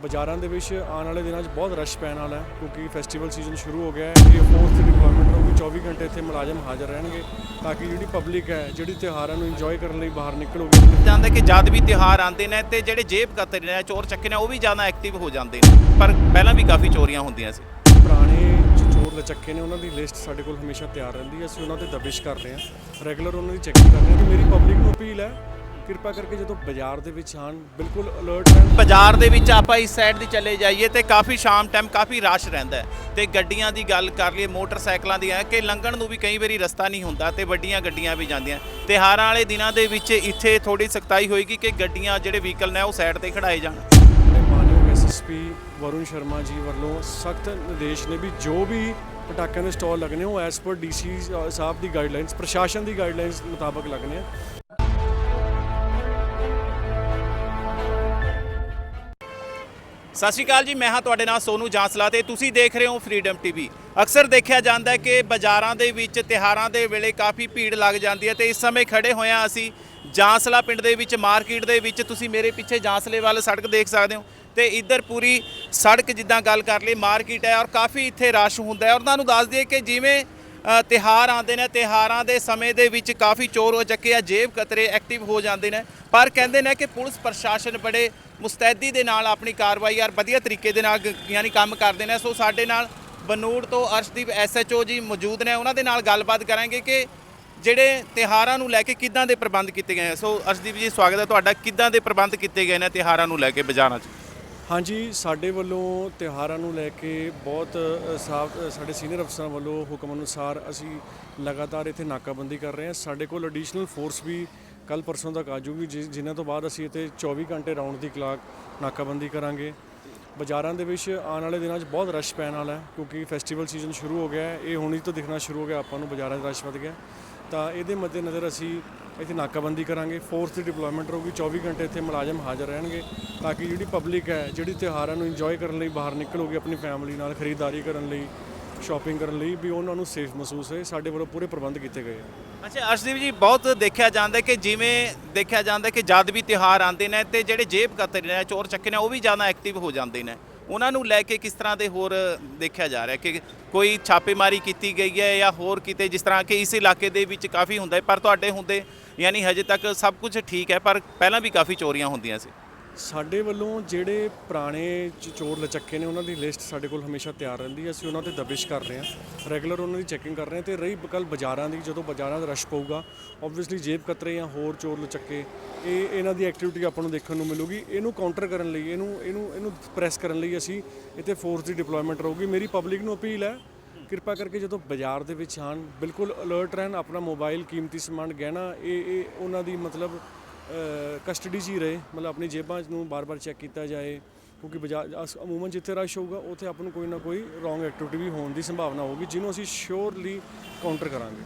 ਬਾਜ਼ਾਰਾਂ ਦੇ ਵਿੱਚ ਆਉਣ ਵਾਲੇ ਦਿਨਾਂ 'ਚ ਬਹੁਤ ਰਸ਼ ਪੈਣ ਵਾਲਾ ਹੈ ਕਿਉਂਕਿ ਫੈਸਟੀਵਲ ਸੀਜ਼ਨ ਸ਼ੁਰੂ ਹੋ ਗਿਆ ਹੈ ਇਹ ਫੋਰਥ ਡਿਪਲੋਇਮੈਂਟ ਰਹੂਗੀ 24 ਘੰਟੇ ਇੱਥੇ ਮੁਲਾਜ਼ਮ ਹਾਜ਼ਰ ਰਹਿਣਗੇ ਤਾਂ ਕਿ ਜਿਹੜੀ ਪਬਲਿਕ ਹੈ ਜਿਹੜੀ ਤਿਉਹਾਰਾਂ ਨੂੰ ਇੰਜੋਏ ਕਰਨ ਲਈ ਬਾਹਰ ਨਿਕਲੂਗੀ। ਜਾਂਦਾ ਕਿ ਜਦ ਵੀ ਤਿਉਹਾਰ ਆਉਂਦੇ ਨੇ ਤੇ ਜਿਹੜੇ ਜੇਬ ਕਤਰੇ ਨੇ ਚੋਰ ਚੱਕੇ ਨੇ ਉਹ ਵੀ ਜ਼ਿਆਦਾ ਐਕਟਿਵ ਹੋ ਜਾਂਦੇ ਨੇ। ਪਰ ਪਹਿਲਾਂ ਵੀ ਕਾਫੀ ਚੋਰੀਆਂ ਹੁੰਦੀਆਂ ਸੀ। ਪੁਰਾਣੇ ਚੋਰ ਲਚੱਕੇ ਨੇ ਉਹਨਾਂ ਦੀ ਲਿਸਟ ਸਾਡੇ ਕੋਲ ਹਮੇਸ਼ਾ ਤਿਆਰ ਰਹਿੰਦੀ ਹੈ ਅਸੀਂ ਉਹਨਾਂ ਤੇ ਦਬਿਸ਼ ਕਰਦੇ ਹਾਂ ਰੈਗੂਲਰ ਉਹਨਾਂ ਦੀ ਚੈਕਿੰਗ ਕਰਦੇ ਹਾਂ ਕਿ ਮੇਰੀ ਪਬਲਿਕ ਨੂੰ ਅਪੀਲ ਹੈ ਕਿਰਪਾ ਕਰਕੇ ਜਦੋਂ ਬਾਜ਼ਾਰ ਦੇ ਵਿੱਚ ਆਣ ਬਿਲਕੁਲ ਅਲਰਟ ਰਹਿਣ ਬਾਜ਼ਾਰ ਦੇ ਵਿੱਚ ਆਪਾਂ ਇਸ ਸਾਈਡ ਦੀ ਚਲੇ ਜਾਈਏ ਤੇ ਕਾਫੀ ਸ਼ਾਮ ਟਾਈਮ ਕਾਫੀ ਰਸ਼ ਰਹਿੰਦਾ ਤੇ ਗੱਡੀਆਂ ਦੀ ਗੱਲ ਕਰ ਲਈਏ ਮੋਟਰਸਾਈਕਲਾਂ ਦੀ ਹੈ ਕਿ ਲੰਘਣ ਨੂੰ ਵੀ ਕਈ ਵਾਰੀ ਰਸਤਾ ਨਹੀਂ ਹੁੰਦਾ ਤੇ ਵੱਡੀਆਂ ਗੱਡੀਆਂ ਵੀ ਜਾਂਦੀਆਂ। ਤਿਉਹਾਰਾਂ ਵਾਲੇ ਦਿਨਾਂ ਦੇ ਵਿੱਚ ਇੱਥੇ ਥੋੜੀ ਸਖਤਾਈ ਹੋਏਗੀ ਕਿ ਗੱਡੀਆਂ ਜਿਹੜੇ ਵਹੀਕਲ ਨੇ ਉਹ ਸਾਈਡ ਤੇ ਖੜਾਏ ਜਾਣ। ਐਸਐਸਪੀ ਵਰੁਣ ਸ਼ਰਮਾ ਜੀ ਵੱਲੋਂ ਸਖਤ ਨਿਰਦੇਸ਼ ਨੇ ਵੀ ਜੋ ਵੀ ਪਟਾਕਿਆਂ ਦੇ ਸਟਾਲ ਲੱਗਣੇ ਉਹ ਐਸ ਪਰ ਡੀਸੀ ਸਾਹਿਬ ਦੀ ਗਾਈਡਲਾਈਨਸ ਪ੍ਰਸ਼ਾਸਨ ਦੀ ਗਾਈਡਲਾਈਨਸ ਮੁਤਾਬਕ ਲੱਗਣੇ ਆ। ਸਤਿ ਸ਼੍ਰੀ ਅਕਾਲ ਜੀ ਮੈਂ ਹਾਂ ਤੁਹਾਡੇ ਨਾਲ ਸੋਨੂ ਜਾਂਸਲਾ ਤੇ ਤੁਸੀਂ ਦੇਖ ਰਹੇ ਹੋ ਫਰੀडम ਟੀਵੀ ਅਕਸਰ ਦੇਖਿਆ ਜਾਂਦਾ ਹੈ ਕਿ ਬਾਜ਼ਾਰਾਂ ਦੇ ਵਿੱਚ ਤਿਹਾਰਾਂ ਦੇ ਵੇਲੇ ਕਾਫੀ ਭੀੜ ਲੱਗ ਜਾਂਦੀ ਹੈ ਤੇ ਇਸ ਸਮੇਂ ਖੜੇ ਹੋਇਆ ਅਸੀਂ ਜਾਂਸਲਾ ਪਿੰਡ ਦੇ ਵਿੱਚ ਮਾਰਕੀਟ ਦੇ ਵਿੱਚ। ਤੁਸੀਂ ਮੇਰੇ ਪਿੱਛੇ ਜਾਂਸਲੇ ਵੱਲ ਸੜਕ ਦੇਖ ਸਕਦੇ ਹੋ ਤੇ ਇੱਧਰ ਪੂਰੀ ਸੜਕ ਜਿੱਦਾਂ ਗੱਲ ਕਰ ਲਈ ਮਾਰਕੀਟ ਹੈ ਔਰ ਕਾਫੀ ਇੱਥੇ ਰਸ਼ ਹੁੰਦਾ ਹੈ। ਔਰ ਤੁਹਾਨੂੰ ਦੱਸ ਦਈਏ ਕਿ ਜਿਵੇਂ ਅ, ਤਿਉਹਾਰ ਆਉਂਦੇ ਨੇ ਤਿਉਹਾਰਾਂ ਦੇ ਸਮੇਂ ਦੇ ਵਿੱਚ ਕਾਫੀ ਚੋਰ ਹੋ ਚੱਕੇ ਆ ਜੇਬ ਕਤਰੇ ਐਕਟਿਵ ਹੋ ਜਾਂਦੇ ਨੇ। ਪਰ ਕਹਿੰਦੇ ਨੇ ਕਿ ਪੁਲਿਸ ਪ੍ਰਸ਼ਾਸਨ ਬੜੇ ਮੁਸਤੈਦੀ ਦੇ ਨਾਲ ਆਪਣੀ ਕਾਰਵਾਈ ਯਾਰ ਵਧੀਆ ਤਰੀਕੇ ਦੇ ਨਾਲ ਗ- ਯਾਨੀ ਕੰਮ ਕਰਦੇ ਨੇ। ਸੋ ਸਾਡੇ ਨਾਲ ਬਨੂੜ ਤੋਂ ਅਰਸ਼ਦੀਪ ਐਸਐਚਓ ਜੀ ਮੌਜੂਦ ਨੇ। ਉਹਨਾਂ ਦੇ ਨਾਲ ਗੱਲਬਾਤ ਕਰਾਂਗੇ ਕਿ ਜਿਹੜੇ ਤਿਉਹਾਰਾਂ ਨੂੰ ਲੈ ਕੇ ਕਿੱਦਾਂ ਦੇ ਪ੍ਰਬੰਧ ਕੀਤੇ ਗਏ ਆ ਸੋ ਅਰਸ਼ਦੀਪ ਜੀ, ਸਵਾਗਤ ਹੈ ਤੁਹਾਡਾ। ਕਿੱਦਾਂ ਦੇ ਪ੍ਰਬੰਧ ਕੀਤੇ ਗਏ ਨੇ ਤਿਉਹਾਰਾਂ ਨੂੰ ਲੈ ਕੇ ਬਾਜ਼ਾਰਾਂ 'ਚ? ਹਾਂਜੀ, ਸਾਡੇ ਵੱਲੋਂ ਤਿਉਹਾਰਾਂ ਨੂੰ ਲੈ ਕੇ ਬਹੁਤ ਸਾਫ਼ ਸਾਡੇ ਸੀਨੀਅਰ ਅਫਸਰਾਂ ਵੱਲੋਂ ਹੁਕਮ ਅਨੁਸਾਰ ਅਸੀਂ ਲਗਾਤਾਰ ਇੱਥੇ ਨਾਕਾਬੰਦੀ ਕਰ ਰਹੇ ਹਾਂ। ਸਾਡੇ ਕੋਲ ਐਡੀਸ਼ਨਲ ਫੋਰਸ ਵੀ ਕੱਲ ਪਰਸੋਂ ਤੱਕ ਆ ਜਾਊਗੀ ਜਿ- ਜਿਨ੍ਹਾਂ ਤੋਂ ਬਾਅਦ ਅਸੀਂ ਇੱਥੇ 24 ਘੰਟੇ ਰਾਉਂਡ ਦੀ ਕਲਾਕ ਨਾਕਾਬੰਦੀ ਕਰਾਂਗੇ। ਬਾਜ਼ਾਰਾਂ ਦੇ ਵਿੱਚ ਆਉਣ ਵਾਲੇ ਦਿਨਾਂ 'ਚ ਬਹੁਤ ਰਸ਼ ਪੈਣ ਵਾਲਾ ਹੈ, ਕਿਉਂਕਿ ਫੈਸਟੀਵਲ ਸੀਜ਼ਨ ਸ਼ੁਰੂ ਹੋ ਗਿਆ ਹੈ, ਇਹ ਹੀ ਤੋਂ ਦਿਖਣਾ ਸ਼ੁਰੂ ਹੋ ਗਿਆ, ਆਪਾਂ ਨੂੰ ਬਾਜ਼ਾਰਾਂ 'ਚ ਰਸ਼ ਵੱਧ ਗਿਆ। ਤਾਂ ਇਹਦੇ ਮੱਦੇਨਜ਼ਰ ਅਸੀਂ ਇੱਥੇ ਨਾਕਾਬੰਦੀ ਕਰਾਂਗੇ। ਫੋਰਸ ਦੀ ਡਿਪਲੋਇਮੈਂਟ ਰਹੂਗੀ 24 ਘੰਟੇ ਇੱਥੇ ਮੁਲਾਜ਼ਮ ਹਾਜ਼ਰ ਰਹਿਣਗੇ, ਤਾਂ ਕਿ ਜਿਹੜੀ ਪਬਲਿਕ ਹੈ, ਜਿਹੜੀ ਤਿਉਹਾਰਾਂ ਨੂੰ ਇੰਜੋਏ ਕਰਨ ਲਈ ਬਾਹਰ ਨਿਕਲੂਗੀ, ਆਪਣੀ ਫੈਮਿਲੀ ਨਾਲ ਖਰੀਦਦਾਰੀ ਕਰਨ ਲਈ ਸ਼ਾਪਿੰਗ ਕਰਨ ਲਈ ਵੀ ਉਹਨਾਂ ਨੂੰ ਸੇਫ ਮਹਿਸੂਸ ਹੋਏ, ਸਾਡੇ ਵੱਲੋਂ ਪੂਰੇ ਪ੍ਰਬੰਧ ਕੀਤੇ ਗਏ ਆ। ਅੱਛਾ, ਅਰਸ਼ਦੀਪ ਜੀ, ਬਹੁਤ ਦੇਖਿਆ ਜਾਂਦਾ ਕਿ ਜਿਵੇਂ ਦੇਖਿਆ ਜਾਂਦਾ ਕਿ ਜਦ ਵੀ ਤਿਉਹਾਰ ਆਉਂਦੇ ਨੇ ਤੇ ਜਿਹੜੇ ਜੇਬ ਕਤਰੇ ਨੇ ਚੋਰ ਚੱਕੇ ਨੇ, ਉਹ ਵੀ ਜ਼ਿਆਦਾ ਐਕਟਿਵ ਹੋ ਜਾਂਦੇ ਨੇ। ਉਹਨਾਂ ਨੂੰ ਲੈ ਕੇ ਕਿਸ ਤਰ੍ਹਾਂ ਦੇ ਹੋਰ ਦੇਖਿਆ ਜਾ ਰਿਹਾ ਕਿ ਕੋਈ ਛਾਪੇਮਾਰੀ ਕੀਤੀ ਗਈ ਹੈ ਜਾਂ ਹੋਰ ਕਿਤੇ, ਜਿਸ ਤਰ੍ਹਾਂ ਕਿ ਇਸ ਇਲਾਕੇ ਦੇ ਵਿੱਚ ਕਾਫੀ ਹੁੰਦਾ ਹੈ, ਪਰ ਤੁਹਾਡੇ ਹੁੰਦੇ ਯਾਨੀ ਹਜੇ ਤੱਕ ਸਭ ਕੁਝ ਠੀਕ ਹੈ, ਪਰ ਪਹਿਲਾਂ ਵੀ ਕਾਫੀ ਚੋਰੀਆਂ ਹੁੰਦੀਆਂ ਸੀ। ਸਾਡੇ ਵੱਲੋਂ ਜਿਹੜੇ ਪੁਰਾਣੇ ਚ- ਚੋਰ ਲਚੱਕੇ ਨੇ, ਉਹਨਾਂ ਦੀ ਲਿਸਟ ਸਾਡੇ ਕੋਲ ਹਮੇਸ਼ਾ ਤਿਆਰ ਰਹਿੰਦੀ ਹੈ। ਅਸੀਂ ਉਹਨਾਂ ਤੇ ਦਬਿਸ਼ ਕਰ ਰਹੇ ਹਾਂ। ਰੈਗੂਲਰ ਉਹਨਾਂ ਦੀ ਚੈਕਿੰਗ ਕਰ ਰਹੇ ਹਾਂ ਤੇ ਰਹੀ ਕੱਲ੍ਹ ਬਾਜ਼ਾਰਾਂ ਦੀ, ਜਦੋਂ ਬਾਜ਼ਾਰਾਂ ਦਾ ਰਸ਼ ਪਊਗਾ ਆਬਵੀਅਸਲੀ ਜੇਬ ਕਤਰੇ ਜਾਂ ਹੋਰ ਚੋਰ ਲਚੱਕੇ, ਇਹ, ਇਹਨਾਂ ਦੀ ਐਕਟੀਵਿਟੀ ਆਪਾਂ ਨੂੰ ਦੇਖਣ ਨੂੰ ਮਿਲੂਗੀ। ਇਹਨੂੰ ਕਾਊਂਟਰ ਕਰਨ ਲਈ, ਇਹਨੂੰ ਇਹਨੂੰ ਇਹਨੂੰ ਪ੍ਰੈਸ ਕਰਨ ਲਈ ਅਸੀਂ ਇੱਥੇ ਫੋਰਸ ਦੀ ਡਿਪਲੋਇਮੈਂਟ ਰਹੂਗੀ। ਮੇਰੀ ਪਬਲਿਕ ਨੂੰ ਅਪੀਲ ਹੈ, ਕਿਰਪਾ ਕਰਕੇ ਜਦੋਂ ਬਾਜ਼ਾਰ ਦੇ ਵਿੱਚ ਆਉਣ, ਬਿਲਕੁਲ ਅਲਰਟ ਰਹਿਣ, ਆਪਣਾ ਮੋਬਾਈਲ ਕੀਮਤੀ ਸਮਾਨ ਗਹਿਣਾ, ਇਹ ਇਹ, ਉਹਨਾਂ ਦੀ ਮਤਲਬ ਕਸਟਡੀ 'ਚ ਹੀ ਰਹੇ, ਮਤਲਬ ਆਪਣੀ ਜੇਬਾਂ ਨੂੰ ਬਾਰ-ਬਾਰ ਚੈੱਕ ਕੀਤਾ ਜਾਏ, ਕਿਉਂਕਿ ਬਾਜ਼ਾਰ ਅਸ- ਅਮੂਮਨ ਜਿੱਥੇ ਰਸ਼ ਹੋਊਗਾ, ਉੱਥੇ ਆਪਾਂ ਨੂੰ ਕੋਈ ਨਾ ਕੋਈ ਰੋਂਗ ਐਕਟੀਵਿਟੀ ਵੀ ਹੋਣ ਦੀ ਸੰਭਾਵਨਾ ਹੋਊਗੀ, ਜਿਹਨੂੰ ਅਸੀਂ ਸ਼ੋਰਲੀ ਕਾਊਂਟਰ ਕਰਾਂਗੇ।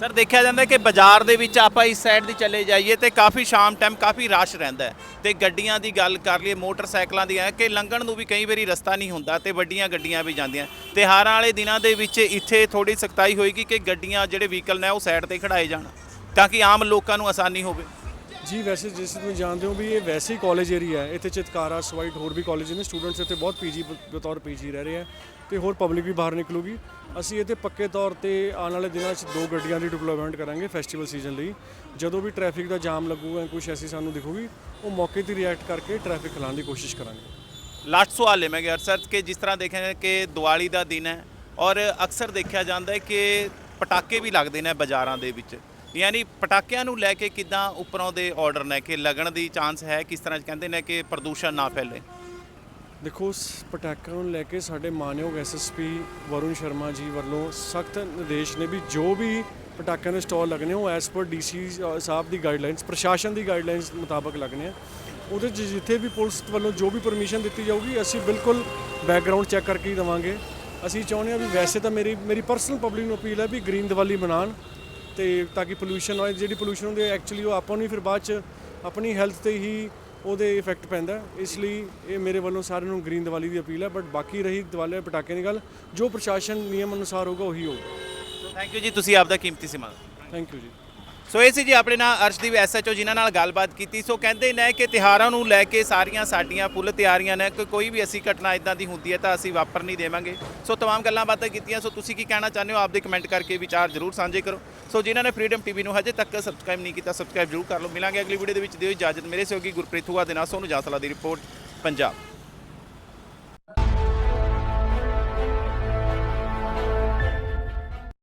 ਸਰ ਦੇਖਿਆ ਜਾਂਦਾ ਕਿ ਬਾਜ਼ਾਰ ਦੇ ਵਿੱਚ ਆਪਾਂ ਇਸ ਸਾਈਡ ਦੀ ਚਲੇ ਜਾਈਏ ਤੇ ਕਾਫੀ ਸ਼ਾਮ ਟਾਈਮ ਕਾਫੀ ਰਸ਼ ਰਹਿੰਦਾ ਹੈ ਤੇ ਗੱਡੀਆਂ ਦੀ ਗੱਲ ਕਰ ਲਈਏ, ਮੋਟਰਸਾਈਕਲਾਂ ਦੀ ਹੈ ਕਿ ਲੰਘਣ ਨੂੰ ਵੀ ਕਈ ਵਾਰੀ ਰਸਤਾ ਨਹੀਂ ਹੁੰਦਾ ਤੇ ਵੱਡੀਆਂ ਗੱਡੀਆਂ ਵੀ ਜਾਂਦੀਆਂ। ਤਿਉਹਾਰਾਂ ਵਾਲੇ ਦਿਨਾਂ ਦੇ ਵਿੱਚ ਇੱਥੇ ਥੋੜੀ ਸਖਤਾਈ ਹੋਏਗੀ ਕਿ ਗੱਡੀਆਂ, ਜਿਹੜੇ ਵਹੀਕਲ ਨੇ ਉਹ ਸਾਈਡ ਤੇ ਖੜਾਏ ਜਾਣ, ਤਾਂ ਕਿ ਆਮ ਲੋਕਾਂ ਨੂੰ ਆਸਾਨੀ ਹੋਵੇ। ਜੀ, ਵੈਸੇ ਜਿਸ ਤੁਸੀਂ ਜਾਣਦੇ ਹੋ ਵੀ ਇਹ ਵੈਸੇ ਹੀ ਕਾਲਜ ਏਰੀਆ ਹੈ। ਇੱਥੇ ਚਿਤਕਾਰਾ ਸਵਾਈਟ ਹੋਰ ਵੀ ਕਾਲਜ ਨੇ। ਸਟੂਡੈਂਟਸ ਇੱਥੇ ਬਹੁਤ ਪੀਜੀ ਬਤੌਰ ਪੀਜੀ ਰਹਿ ਰਹੇ ਆ ਤੇ ਹੋਰ ਪਬਲਿਕ ਵੀ ਬਾਹਰ ਨਿਕਲੂਗੀ। ਅਸੀਂ ਇੱਥੇ ਪੱਕੇ ਤੌਰ ਤੇ ਆਉਣ ਵਾਲੇ ਦਿਨਾਂ 'ਚ ਦੋ ਗੱਡੀਆਂ ਦੀ ਡਿਪਲੋਇਮੈਂਟ ਕਰਾਂਗੇ ਫੈਸਟੀਵਲ ਸੀਜ਼ਨ ਲਈ। ਜਦੋਂ ਵੀ ਟ੍ਰੈਫਿਕ ਦਾ ਜਾਮ ਲੱਗੂਗਾ ਕੁਝ ਐਸੀ ਸਾਨੂੰ ਦਿਖੂਗੀ, ਉਹ ਮੌਕੇ ਤੇ ਰਿਐਕਟ ਕਰਕੇ ਟ੍ਰੈਫਿਕ ਖਿਲਾਉਣ ਦੀ ਕੋਸ਼ਿਸ਼ ਕਰਾਂਗੇ। ਲਾਸਟ ਸਵਾਲ ਹੈ ਮੈਂ ਕਿ ਸਰ ਕਿ ਜਿਸ ਤਰ੍ਹਾਂ ਦੇਖਿਆ ਕਿ ਦੀਵਾਲੀ ਦਾ ਦਿਨ ਹੈ ਔਰ ਅਕਸਰ ਦੇਖਿਆ ਜਾਂਦਾ ਹੈ ਕਿ ਪਟਾਕੇ ਵੀ ਲੱਗਦੇ ਨੇ ਬਾਜ਼ਾਰਾਂ ਦੇ ਵਿੱਚ। ਯਾਨੀ ਪਟਾਕਿਆਂ ਨੂੰ ਲੈ ਕੇ ਕਿਦਾਂ ਉੱਪਰੋਂ ਦੇ ਆਰਡਰ ਨੇ ਕਿ ਲੱਗਣ ਦੀ ਚਾਂਸ ਹੈ, ਕਿਸ ਤਰ੍ਹਾਂ ਕਹਿੰਦੇ ਨੇ ਕਿ ਪ੍ਰਦੂਸ਼ਣ ਨਾ ਫੈਲੇ? ਦੇਖੋ ਸ- ਪਟਾਕਿਆਂ ਨੂੰ ਲੈ ਕੇ ਸਾਡੇ ਮਾਨਯੋਗ ਐਸਐਸਪੀ ਵਰੁਣ ਸ਼ਰਮਾ ਜੀ ਵੱਲੋਂ ਸਖਤ ਨਿਰਦੇਸ਼ ਨੇ ਵੀ ਜੋ ਵੀ ਪਟਾਕਿਆਂ ਦੇ ਸਟਾਲ ਲੱਗਣੇ, ਉਹ ਐਸ ਪਰ ਡੀਸੀ ਸਾਹਿਬ ਦੀ ਗਾਈਡਲਾਈਨਸ ਪ੍ਰਸ਼ਾਸਨ ਦੀ ਗਾਈਡਲਾਈਨਸ ਮੁਤਾਬਕ ਲੱਗਣੇ ਆ। ਉਹਦੇ 'ਚ ਜਿੱਥੇ ਵੀ ਪੁਲਿਸ ਵੱਲੋਂ ਜੋ ਵੀ ਪਰਮਿਸ਼ਨ ਦਿੱਤੀ ਜਾਊਗੀ, ਅਸੀਂ ਬਿਲਕੁਲ ਬੈਕਗ੍ਰਾਉਂਡ ਚੈੱਕ ਕਰਕੇ ਹੀ ਦੇਵਾਂਗੇ। ਅਸੀਂ ਚਾਹੁੰਦੇ ਹਾਂ ਵੀ ਵੈਸੇ ਤਾਂ ਮੇਰੀ ਮੇਰੀ ਪਰਸਨਲ ਪਬਲਿਕ ਨੂੰ ਅਪੀਲ ਹੈ ਵੀ ਗ੍ਰੀਨ ਦੀਵਾਲੀ ਮਨਾਉਣ। ਤੇ ਤਾਂ ਕਿ ਪੋਲੂਸ਼ਨ ਹੋਏ ਜਿਹੜੀ ਪੋਲੂਸ਼ਨ ਹੁੰਦੀ ਹੈ ਐਕਚੁਅਲੀ ਉਹ ਆਪਾਂ ਨੂੰ ਹੀ ਫਿਰ ਬਾਅਦ ਚ ਆਪਣੀ ਹੈਲਥ ਤੇ ਹੀ ਉਹਦੇ ਇਫੈਕਟ ਪੈਂਦਾ। ਇਸ ਲਈ ਇਹ ਮੇਰੇ ਵੱਲੋਂ ਸਾਰਿਆਂ ਨੂੰ ਗ੍ਰੀਨ ਦੀਵਾਲੀ ਦੀ ਅਪੀਲ ਹੈ ਬਟ ਬਾਕੀ ਰਹੀ ਦੀਵਾਲੀ ਪਟਾਕੇ ਦੀ ਗੱਲ ਜੋ ਪ੍ਰਸ਼ਾਸਨ ਨਿਯਮ ਅਨੁਸਾਰ ਹੋਊਗਾ ਉਹੀ ਹੋਊਗਾ। ਥੈਂਕ ਯੂ ਜੀ ਤੁਸੀਂ ਆਪ ਦਾ ਕੀਮਤੀ ਸਮਾਂ ਥੈਂਕ ਯੂ ਜੀ। ਸੋ ਇਹ ਸੀ ਜੀ ਆਪਣੇ ਨਾਲ ਅਰਸ਼ਦੀਪ ਐਸਐਚਓ ਜਿਨ੍ਹਾਂ ਨਾਲ ਗੱਲਬਾਤ ਕੀਤੀ। ਸੋ ਕਹਿੰਦੇ ਨੇ ਕਿ ਤਿਹਾਰਾਂ ਨੂੰ ਲੈ ਕੇ ਸਾਰੀਆਂ ਸਾਡੀਆਂ ਫੁੱਲ ਤਿਆਰੀਆਂ ਨੇ, ਕਿ ਕੋਈ ਵੀ ਅਸੀਂ ਘਟਨਾ ਇਦਾਂ ਦੀ ਹੁੰਦੀ ਹੈ ਤਾਂ ਅਸੀਂ ਵਾਪਰ ਨਹੀਂ ਦੇਵਾਂਗੇ। ਸੋ ਤਮਾਮ ਗੱਲਾਂ ਬਾਤਾਂ ਕੀਤੀਆਂ। ਸੋ ਤੁਸੀਂ ਕੀ ਕਹਿਣਾ ਚਾਹੁੰਦੇ ਹੋ? ਆਪਦੇ ਕਮੈਂਟ ਕਰਕੇ ਵਿਚਾਰ ਜ਼ਰੂਰ ਸਾਂਝੇ ਕਰੋ। ਸੋ ਜਿਨ੍ਹਾਂ ਨੇ ਫਰੀडम ਟੀਵੀ ਨੂੰ ਹਜੇ ਤੱਕ ਸਬਸਕ੍ਰਾਈਬ ਨਹੀਂ ਕੀਤਾ ਸਬਸਕ੍ਰਾਈਬ ਜ਼ਰੂਰ ਕਰ ਲਓ। ਮਿਲਾਂਗੇ ਅਗਲੀ ਵੀਡੀਓ ਦੇ ਵਿੱਚ। ਦਿਓ ਇਜਾਜ਼ਤ। ਮੇਰੇ ਸਹਿਯੋਗੀ ਗੁਰਪ੍ਰੀਤ ਹੁਆ ਦੇ ਨਾਲ ਸੋਨੂੰ ਜਾਸਲਾ ਦੀ ਰਿਪੋਰਟ, ਪੰਜਾਬ।